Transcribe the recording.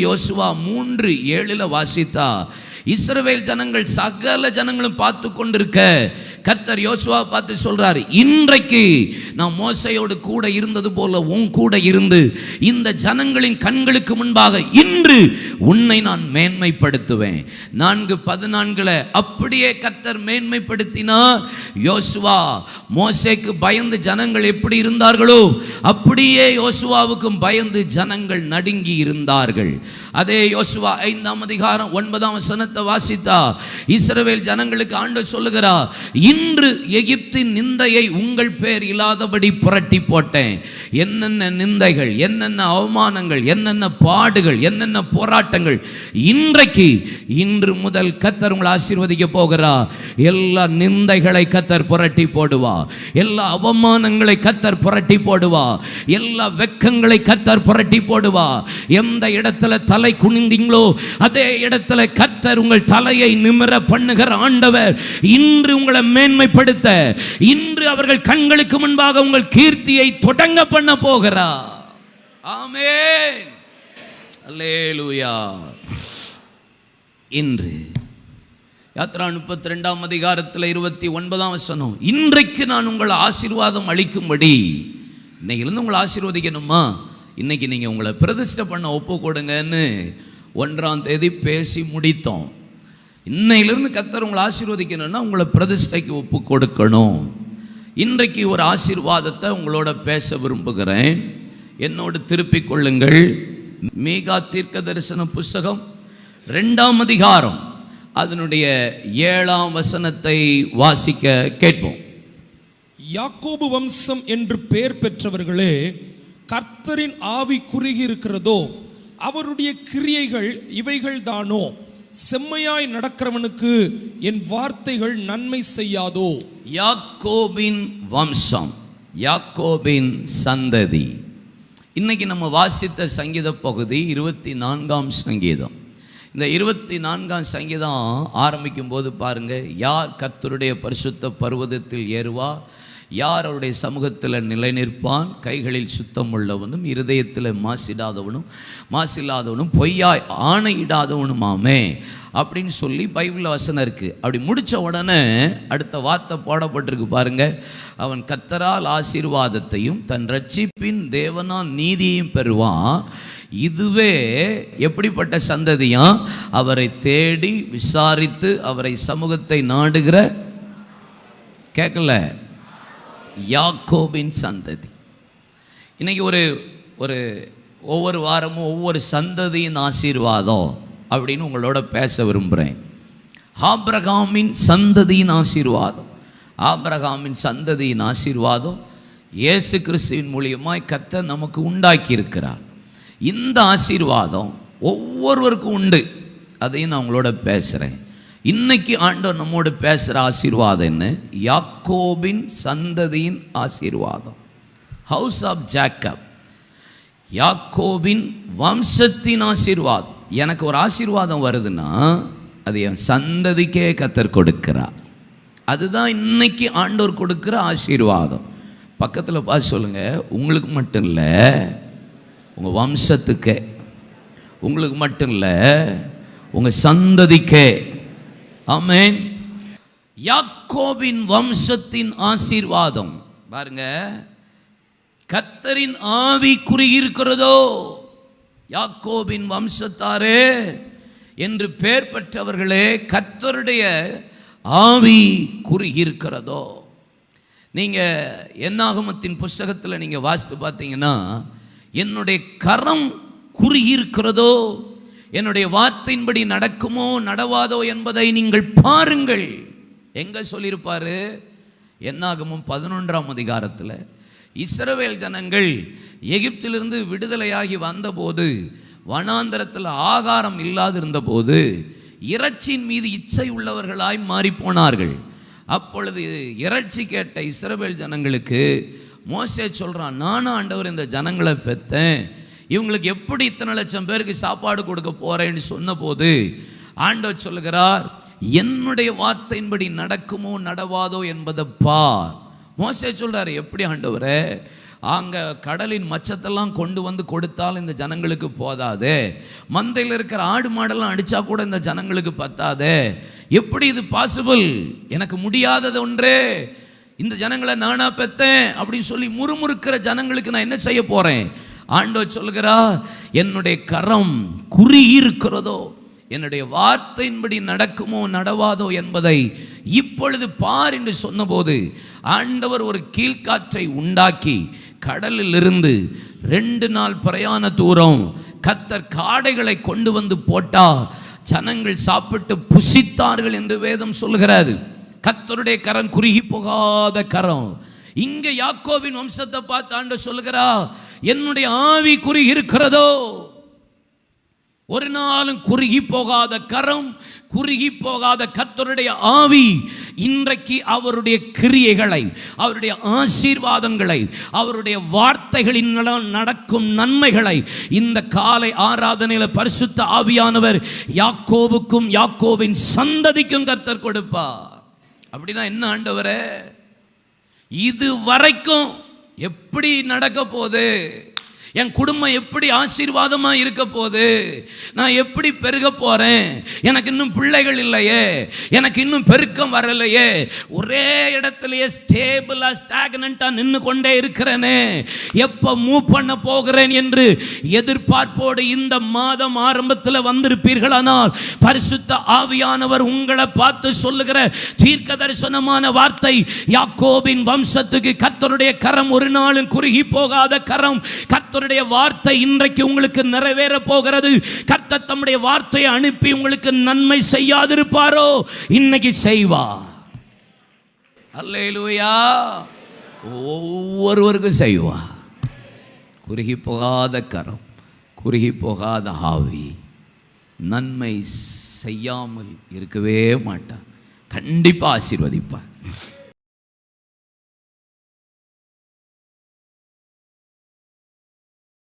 யோசுவா மூன்று ஏழில் வாசித்தா இஸ்ரவேல் ஜனங்கள் சகல ஜனங்களும் பார்த்து கொண்டிருக்க கர்த்தர் யோசுவா பார்த்து சொல்றாரு இன்றைக்கு நான் மோசையோடு கூட இருந்தது போல உன் கூட இருந்து இந்த ஜனங்களின் கண்களுக்கு முன்பாக இன்று உன்னை நான் மேன்மைப்படுத்துவேன். நான்கு பதினான்குல அப்படியே கர்த்தர் மேன்மைப்படுத்தினா யோசுவா மோசைக்கு பயந்து ஜனங்கள் எப்படி இருந்தார்களோ அப்படியே யோசுவாவுக்கும் பயந்து ஜனங்கள் நடுங்கி இருந்தார்கள். அதே யோசுவா ஐந்தாம் அதிகாரம் ஒன்பதாம் வசனத்தை வாசித்தா இஸ்ரவேல் ஜனங்களுக்கு ஆண்டு சொல்லுகிறா இன்று எகிப்தின் நிந்தையை உங்கள் பேர் இல்லாதபடி புரட்டி போட்டேன். என்னென்ன நிந்தைகள் என்னென்ன அவமானங்கள் என்னென்ன பாடுகள் என்னென்ன போராட்டங்கள். இன்றைக்கு இன்று முதல் கத்தர் உங்களை ஆசீர்வதிக்க போகிறா. எல்லா நிந்தைகளை கத்தர் புரட்டி போடுவா. எல்லா அவமானங்களை கத்தர் புரட்டி போடுவா. எல்லா வெக்கங்களை கத்தர் புரட்டி போடுவா. எந்த இடத்துல தலை குனிந்தீங்களோ அதே இடத்துல கத்தர் உங்கள் தலையை நிமிர பண்ணுகிற ஆண்டவர் இன்று உங்களை மேன்மைப்படுத்த இன்று அவர்கள் கண்களுக்கு முன்பாக உங்கள் கீர்த்தியை தொடங்க பண்ண போகிறார் ஆமென். அல்லேலூயா. இன்று யாத்ரா முப்பத்தி ரெண்டாம் அதிகாரத்தில் இருபத்தி ஒன்பதாம் வசனம். இன்றைக்கு நான் உங்களை ஆசீர்வாதம் அளிக்கும்படி. இன்னைக்கிலிருந்து உங்களை ஆசீர்வதிக்கணுமா? இன்னைக்கு நீங்கள் உங்களை பிரதிஷ்டை பண்ண ஒப்பு கொடுங்கன்னு ஒன்றாம் தேதி பேசி முடித்தோம். இன்னையிலிருந்து கத்தர் உங்களை ஆசீர்வதிக்கணும்னா உங்களை பிரதிஷ்டைக்கு ஒப்பு கொடுக்கணும் இன்றைக்கு ஒரு ஆசீர்வாதத்தை உங்களோட பேச விரும்புகிறேன். என்னோடு திருப்பிக் கொள்ளுங்கள். மீகா தீர்க்க தரிசன புஸ்தகம் ரெண்டாம் அதிகாரம் அதனுடைய ஏழாம் வசனத்தை வாசிக்க கேட்போம். யாக்கோபு வம்சம் என்று பெயர் பெற்றவர்களே கர்த்தரின் ஆவி குறுகி இருக்கிறதோ அவருடைய கிரியைகள் இவைகள் தானோ செம்மையாய் நடக்கிறவனுக்கு என் வார்த்தைகள் நன்மை செய்யாதோ? யாக்கோபின் வம்சம் யாக்கோபின் சந்ததி. இன்னைக்கு நம்ம வாசித்த சங்கீத பகுதி இருபத்தி நான்காம் சங்கீதம். இந்த இருபத்தி நான்காம் சங்கீதம் ஆரம்பிக்கும் போது பாருங்கள் யார் கத்தருடைய பரிசுத்த பர்வதத்தில் ஏறுவா யார் அவருடைய சமூகத்தில் நிலை நிற்பான் கைகளில் சுத்தம் உள்ளவனும் இருதயத்தில் மாசிடாதவனும் மாசில்லாதவனும் பொய்யாய் ஆணையிடாதவனுமாமே அப்படின்னு சொல்லி பைபிள் வசனம் இருக்குது அப்படி முடித்த உடனே அடுத்த வார்த்தை போடப்பட்டிருக்கு பாருங்கள் அவன் கத்தரால் ஆசீர்வாதத்தையும் தன் ரட்சிப்பின் தேவனால் நீதியையும் பெறுவான். இதுவே எப்படிப்பட்ட சந்ததியாம் அவரை தேடி விசாரித்து அவரை சமூகத்தை நாடுகிற கேட்கல. யாக்கோபின் சந்ததி. இன்றைக்கி ஒரு ஒரு ஒவ்வொரு வாரமும் ஒவ்வொரு சந்ததியின் ஆசீர்வாதம் அப்படின்னு உங்களோட பேச விரும்புகிறேன் ஆப்ரகாமின் சந்ததியின் ஆசீர்வாதம். ஆப்ரகாமின் சந்ததியின் ஆசீர்வாதம் இயேசு கிறிஸ்துவின் மூலியமாய் கத்தை நமக்கு உண்டாக்கி இருக்கிறார் இந்த ஆசீர்வாதம் ஒவ்வொருவருக்கும் உண்டு. அதையும் நான் உங்களோட பேசுகிறேன் இன்னைக்கு ஆண்டவர் நம்மோடு பேசுகிற ஆசீர்வாதம் என்ன? யாக்கோபின் சந்ததியின் ஆசீர்வாதம். ஹவுஸ் ஆஃப் ஜாக்கப் யாக்கோபின் வம்சத்தின் ஆசீர்வாதம். எனக்கு ஒரு ஆசீர்வாதம் வருதுன்னா அது என் சந்ததிக்கே கத்தர் கொடுக்கிறார். அதுதான் இன்னைக்கு ஆண்டவர் கொடுக்குற ஆசீர்வாதம். பக்கத்தில் பார்த்து சொல்லுங்கள் உங்களுக்கு மட்டும் இல்லை உங்கள் வம்சத்துக்கே. உங்களுக்கு மட்டும் இல்லை உங்கள் சந்ததிக்கே. அமேன் யாக்கோவின் வம்சத்தின் ஆசீர்வாதம். பாருங்க. கத்தரின் ஆவி குறியிருக்கிறதோ யாக்கோபின் வம்சத்தாரே என்று பெயர் பெற்றவர்களே கத்தருடைய ஆவி குறுகியிருக்கிறதோ? நீங்கள் என்னாகமத்தின் புஸ்தகத்தில் நீங்கள் வாசித்து பார்த்தீங்கன்னா என்னுடைய கரம் குறுகியிருக்கிறதோ? என்னுடைய வார்த்தையின்படி நடக்குமோ நடவாதோ என்பதை நீங்கள் பாருங்கள். எங்கே சொல்லியிருப்பாரு என்னாகமும் பதினொன்றாம் அதிகாரத்தில் இஸ்ரவேல் ஜனங்கள் எகிப்திலிருந்து விடுதலையாகி வந்தபோது வனாந்தரத்தில் ஆகாரம் இல்லாதிருந்தபோது இறைச்சியின் மீது இச்சை உள்ளவர்களாய் மாறி போனார்கள் அப்பொழுது இறைச்சி கேட்ட இஸ்ரவேல் ஜனங்களுக்கு மோசே சொல்கிறான் நானும் ஆண்டவர் இந்த ஜனங்களை பெற்றேன் இவங்களுக்கு எப்படி இத்தனை லட்சம் பேருக்கு சாப்பாடு கொடுக்க போகிறேன்னு சொன்னபோது ஆண்டவர் சொல்லுகிறார் என்னுடைய வார்த்தையின்படி நடக்குமோ நடவாதோ என்பதை பார். மோசே சொல்கிறார் எப்படி ஆண்டவரே அங்கே கடலின் மச்சத்தெல்லாம் கொண்டு வந்து கொடுத்தால் இந்த ஜனங்களுக்கு போதாதே. மந்தையில் இருக்கிற ஆடு மாடெல்லாம் அடித்தா கூட இந்த ஜனங்களுக்கு பத்தாது. எப்படி இது பாசிபிள் எனக்கு முடியாதது ஒன்றே. இந்த ஜனங்களை நானாக பெற்றேன் அப்படின்னு சொல்லி முறுமுறுக்கிற ஜனங்களுக்கு நான் என்ன செய்ய போகிறேன் ஆண்டவர் சொல்கிறா என்னுடைய கரம் குறுகி இருக்கிறதோ என்னுடைய வார்த்தையின்படி நடக்குமோ நடவாதோ என்பதை இப்பொழுது பார் என்று சொன்னபோது ஆண்டவர் ஒரு கீழ்காற்றை உண்டாக்கி கடலில் இருந்து ரெண்டு நாள் பிரயாண தூரம் கத்தர் காடைகளை கொண்டு வந்து போட்டா ஜனங்கள் சாப்பிட்டு புசித்தார்கள் என்று வேதம் சொல்கிறது கத்தருடைய கரம் குறுகி போகாத கரம். இங்கே யாக்கோவின் வம்சத்தை பார்த்து ஆண்டு சொல்லுகிறா என்னுடைய ஆவி குறுகி இருக்கிறதோ? ஒரு நாளும் குறுகி போகாத கரம் குறுகி போகாத கத்தருடைய ஆவி இன்றைக்கு அவருடைய கிரியைகளை அவருடைய ஆசீர்வாதங்களை அவருடைய வார்த்தைகளின் நடக்கும் நன்மைகளை இந்த காலை ஆராதனையில் பரிசுத்த ஆவியானவர் யாக்கோவுக்கும் யாக்கோவின் சந்ததிக்கும் கர்த்தர் கொடுப்பார். அப்படின்னா என்ன ஆண்டவரே? இது வரைக்கும் எப்படி நடக்க போகுது என் குடும்பம் எப்படி ஆசீர்வாதமா இருக்க போகுது? நான் எப்படி பெருக போறேன்? எனக்கு இன்னும் பிள்ளைகள் இல்லையே. எனக்கு இன்னும் பெருக்கம் வரலையே. ஒரே இடத்துலையே ஸ்டேபிளா ஸ்டாக்னண்ட்டாக நின்று கொண்டே இருக்கிறேனே. எப்போ மூவ் பண்ண போகிறேன் என்று எதிர்பார்ப்போடு இந்த மாதம் ஆரம்பத்தில் வந்திருப்பீர்களானால் பரிசுத்த ஆவியானவர் உங்களை பார்த்து சொல்லுகிற தீர்க்க தரிசனமான வார்த்தை யாக்கோபின் வம்சத்துக்கு கத்தருடைய கரம் ஒரு நாளும் குறுகி போகாத கரம் கர்த்தருடைய வார்த்தை இன்றைக்கு உங்களுக்கு நிறைவேற போகிறது. கர்த்தர் தம்முடைய வார்த்தையை அனுப்பி உங்களுக்கு நன்மை செய்யாதிருப்பாரோ? இன்னைக்கு செய்வா. அல்லேலூயா. ஒவ்வொருவருக்கும் செய்வா. குறுகி போகாத கரம் குறுகி போகாத ஆவி. நன்மை செய்யாமல் இருக்கவே மாட்டான். கண்டிப்பாக ஆசீர்வதிப்பான்.